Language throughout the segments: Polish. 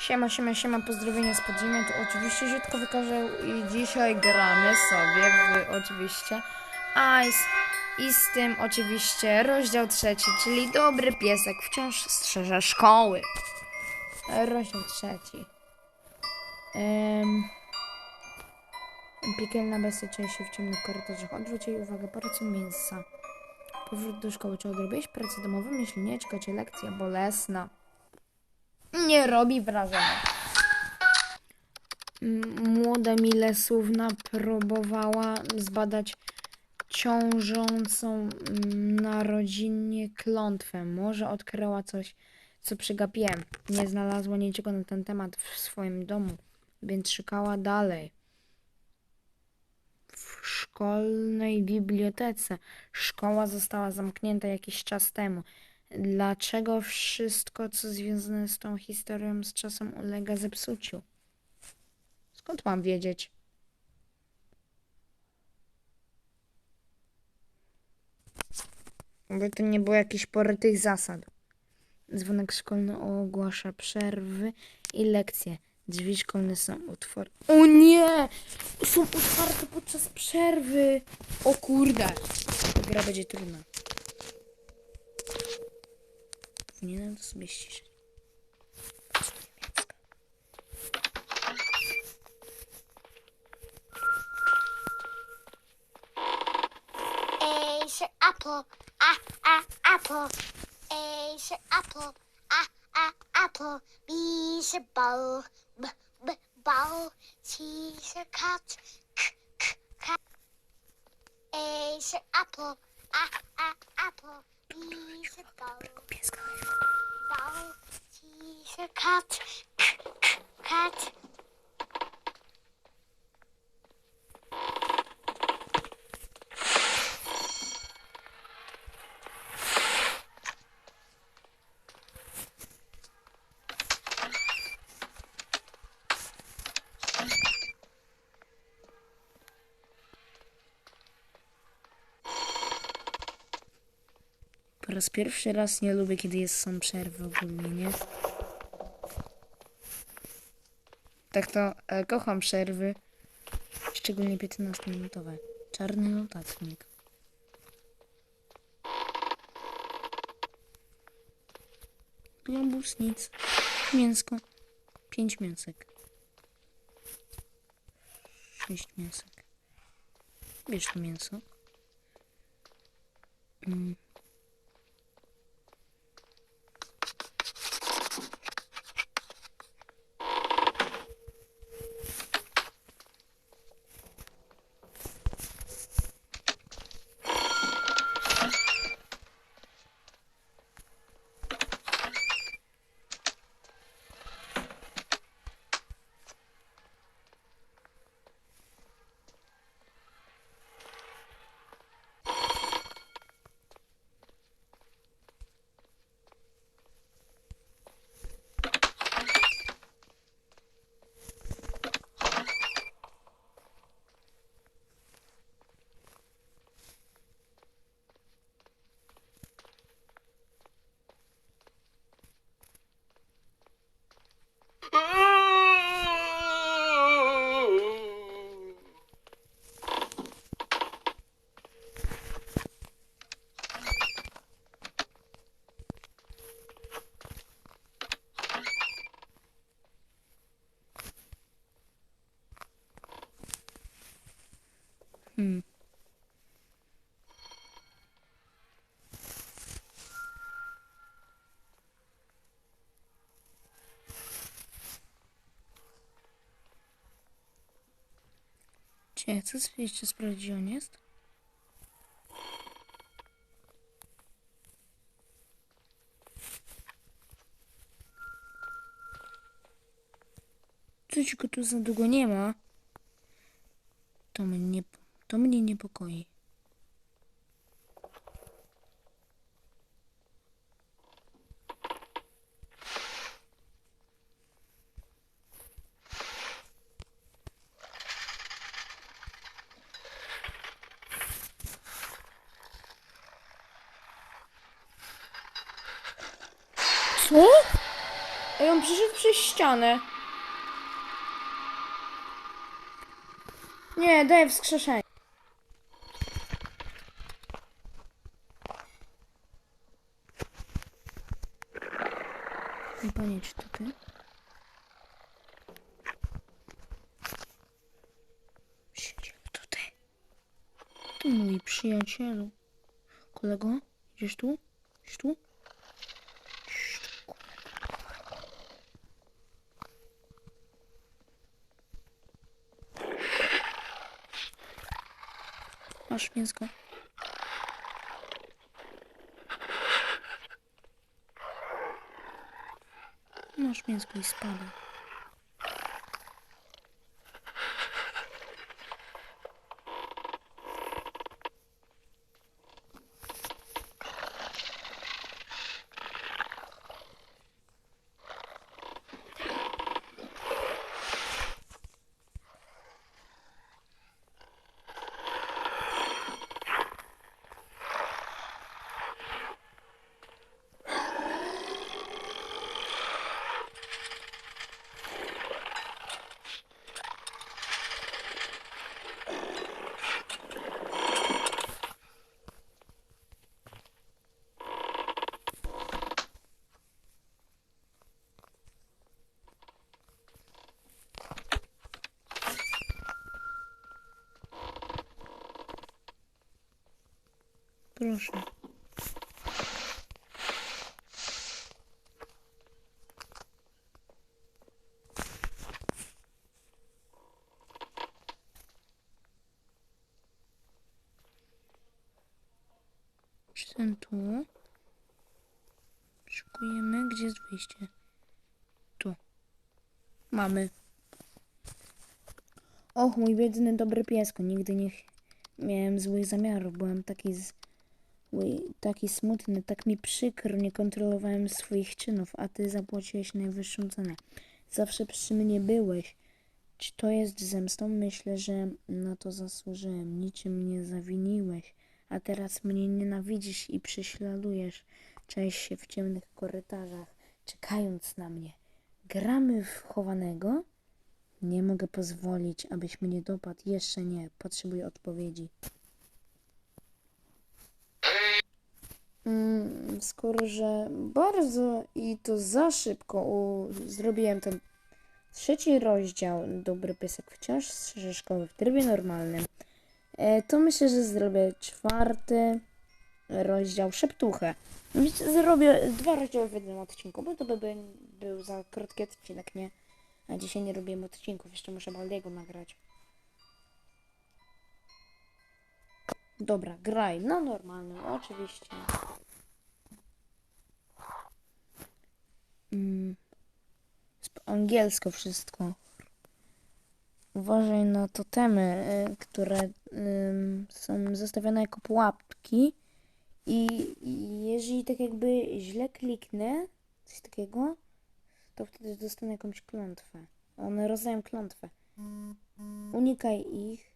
Siema, siema, siema, pozdrowienia z podziemia, tu oczywiście Ziutko wykażę i dzisiaj gramy sobie w oczywiście Ice i z tym oczywiście rozdział trzeci, czyli dobry piesek wciąż strzeże szkoły. Rozdział trzeci. Um, piekielna bestia czai się w ciemnych korytarzach. Odwróć jej uwagę, porcję mięsa. Powrót do szkoły. Czy odrobiłeś pracę domową? Jeśli nie, czeka lekcja bolesna. Nie robi wrażenia. Młoda Milesówna próbowała zbadać ciążącą na klątwę. Może odkryła coś, co przegapiłem. Nie znalazła niczego na ten temat w swoim domu, więc szukała dalej. W szkolnej bibliotece. Szkoła została zamknięta jakiś czas temu. Dlaczego wszystko, co związane z tą historią, z czasem ulega zepsuciu? Skąd mam wiedzieć? By to nie było jakieś porytych zasad. Dzwonek szkolny ogłasza przerwy i lekcje. Drzwi szkolne są otwarte. O nie! Są otwarte podczas przerwy! O kurde! Gra będzie trudna. Mina rozmieści się. apple, ah, ah, apple. A is apple, ah, ah, apple. B is ball, b, b, ball. C is cat, k, k, cat. A is apple, ah, ah, apple. He's a goat. Dog. He's a cat. Cat. Raz pierwszy raz nie lubię, kiedy jest, są przerwy ogólnie, nie? Tak to e, kocham przerwy. Szczególnie 15-minutowe. Czarny notatnik. Globus, nic. Mięsko. Pięć mięsek. Sześć mięsek. Bierz to mięso. Mm. Cie, co jeszcze sprawdzić, on jest? Coś go tu za długo nie ma. To mnie, to mnie niepokoi. Co? Ej, Ej, on przyszedł przez ścianę. Nie, daj wskrzeszenie. Nie panie, czy to ty? Siedzi to ty. To mój przyjacielu. Kolego, idziesz tu? Idziesz tu? Masz mięsko. Masz mięsko i spadaj. Proszę. Ten tu? Szukujemy. Gdzie jest wyjście? Tu. Mamy. Och, mój biedny dobry piesko. Nigdy nie miałem złych zamiarów. Byłem taki z... Oj, taki smutny, tak mi przykro, nie kontrolowałem swoich czynów, a ty zapłaciłeś najwyższą cenę. Zawsze przy mnie byłeś. Czy to jest zemstą? Myślę, że na to zasłużyłem. Niczym nie zawiniłeś, a teraz mnie nienawidzisz i prześladujesz. Cześć się w ciemnych korytarzach, czekając na mnie. Gramy w chowanego? Nie mogę pozwolić, abyś mnie dopadł. Jeszcze nie. Potrzebuję odpowiedzi. Mm, skoro, że bardzo i to za szybko u, zrobiłem ten trzeci rozdział Dobry Piesek wciąż strzeże szkoły w trybie normalnym, e, to myślę, że zrobię czwarty rozdział Szeptuchę. Zrobię dwa rozdziały w jednym odcinku, bo to by by- był za krótki odcinek, nie? A dzisiaj nie robiłem odcinków, jeszcze muszę Baldiego nagrać. Dobra, graj na normalnym, oczywiście. Mm. Angielsko wszystko. Uważaj na totemy, y, które są zostawione jako pułapki. I, I jeżeli tak jakby źle kliknę, coś takiego, to wtedy dostanę jakąś klątwę. One rozdają klątwę. Unikaj ich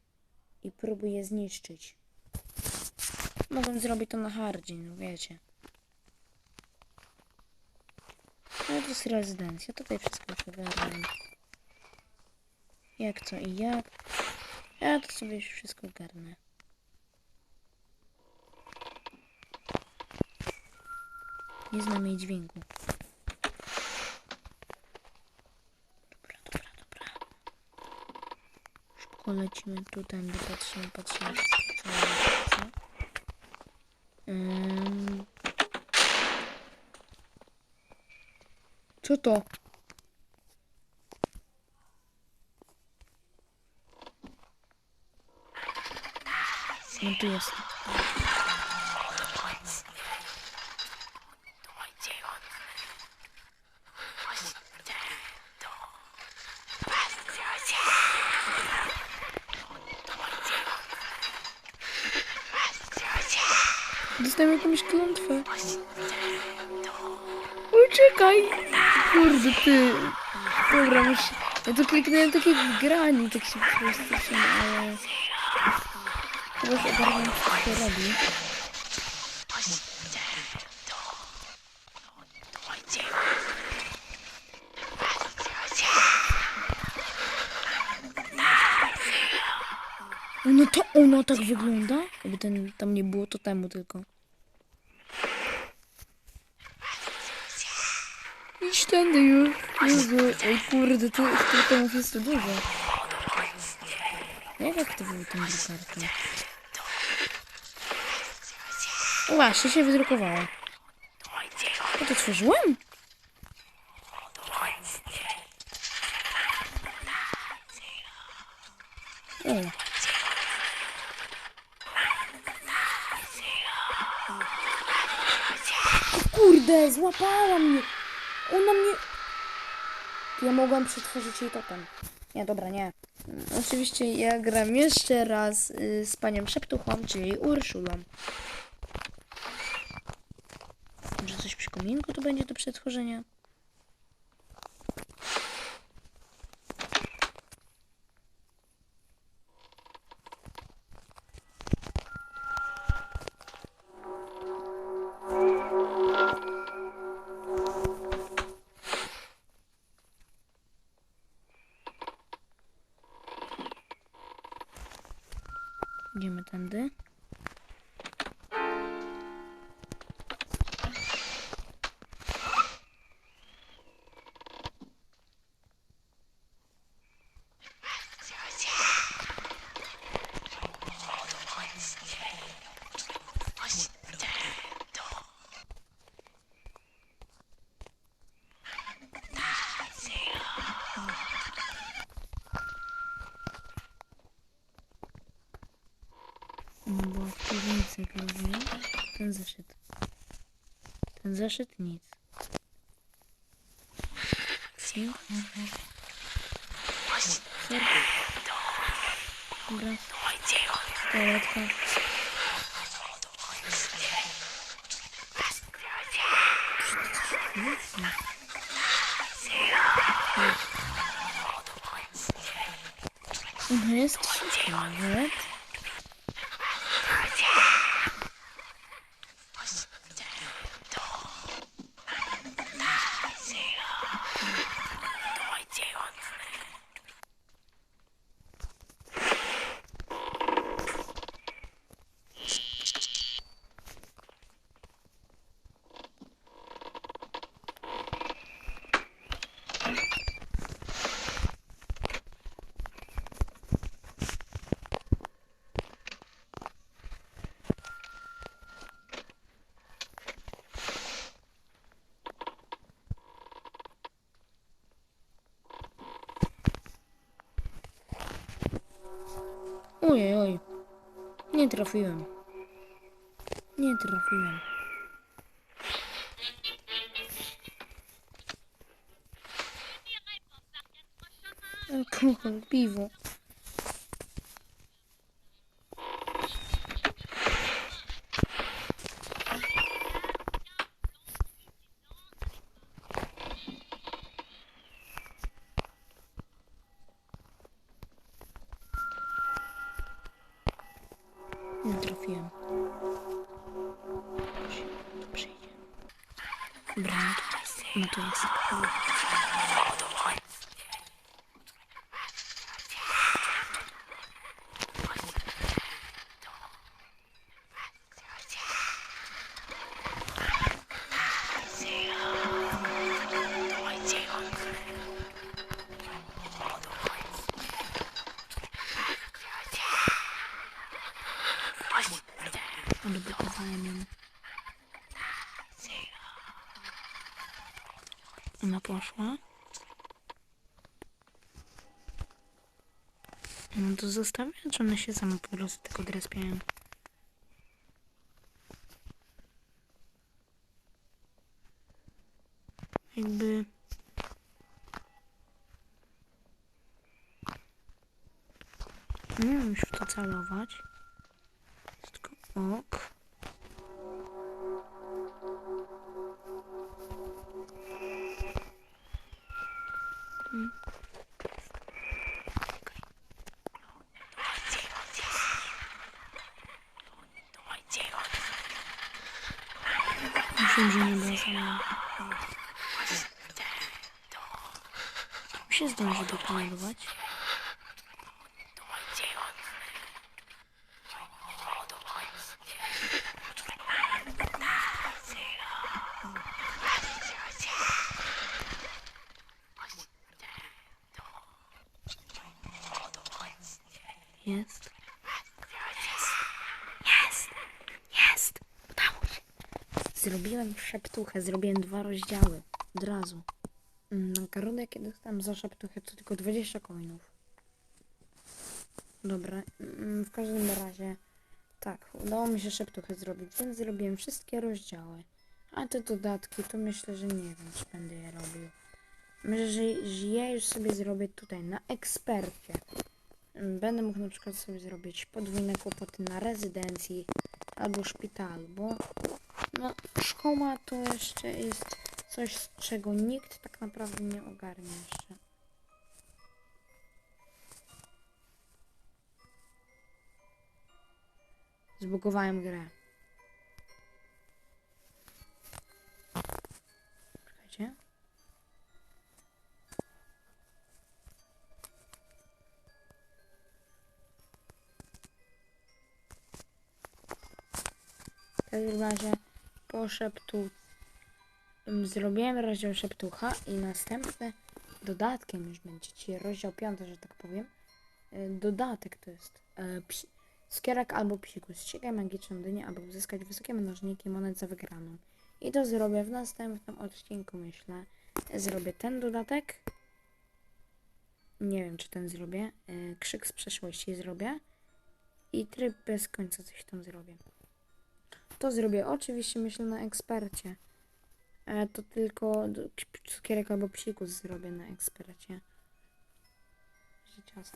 i próbuj je zniszczyć. Mogę zrobić to na hardzie, no wiecie. Ale to jest rezydencja, tutaj wszystko już ogarnę. Jak co i jak. Ja to sobie już wszystko ogarnę. Nie znam jej dźwięku. Dobra, dobra, dobra. Szybko lecimy tutaj, patrzymy, patrzymy, co co. Ym... Co to? No tu jest. Dostałem jakąś klątwę czekaj! Kurde, ty. Dobra, muszę... Ja tu kliknąłem takie grani, tak się po prostu ale... Teraz ogarnę, co się robi. No to ono tak wygląda? Jakby ten, tam nie było to temu tylko. Idź tędy już. Jezu, oj kurde, ty, tych tomów jest tu dużo. Jak aktywował tę drukarkę? O właśnie, się wydrukowało. Ja to tworzyłem? O. O kurde, złapała mnie. Ona mnie... Ja mogłam przetworzyć jej totem. Nie, dobra, nie. Mm, Oczywiście ja gram jeszcze raz y, z panią Szeptuchą, czyli Urszulą. Może coś przy kominku to będzie do przetworzenia? Idziemy tędy. No bo w piwnicy głównie ten zeszyt. Ten zeszyt nic. Sink. Ser. Dobra. Toaletka. Ona jest wszystko nawet. Ojej, oj. Nie trafiłem. Nie trafiłem. Alkohol, piwo. To jest. No to jest. Odblokowałem ją. Ona poszła. No to zostawię, czy one się same po prostu tylko drespiają? Jakby... Nie wiem już w to celować. Wszystko ok. może dopomodować. Jest. Jest. Jest. Udało się. Zrobiłem szeptuchę, zrobiłem dwa rozdziały. Od razu. Mm, Nagrodę, jakie dostałem za szeptuchę, to tylko 20 coinów. Dobra, mm, w każdym razie tak, udało mi się szeptuchę zrobić, więc zrobiłem wszystkie rozdziały. A te dodatki, to myślę, że nie wiem, czy będę je robił. Myślę, że, że ja już sobie zrobię tutaj na ekspercie. Będę mógł na przykład sobie zrobić podwójne kłopoty na rezydencji albo szpitalu, bo no, szkoła to jeszcze jest coś, z czego nikt tak naprawdę nie ogarnia jeszcze. Zbugowałem grę. Czekajcie. W każdym razie po szeptu ym, zrobiłem rozdział szeptucha i następny dodatkiem już będzie ci rozdział piąty, że tak powiem. Y, Dodatek to jest e, psi, skierak albo psikus. Ścigaj magiczną dynię, aby uzyskać wysokie mnożniki monet za wygraną. I to zrobię w następnym odcinku, myślę. Zrobię ten dodatek. Nie wiem, czy ten zrobię. E, Krzyk z przeszłości zrobię. I tryb bez końca coś tam zrobię. To zrobię oczywiście, myślę, na ekspercie. E, to tylko cukierek albo psikus zrobię na ekspercie.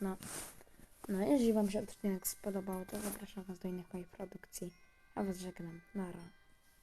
Na... No, jeżeli Wam się odcinek spodobał, to zapraszam Was do innych moich produkcji. A Was żegnam. Nara.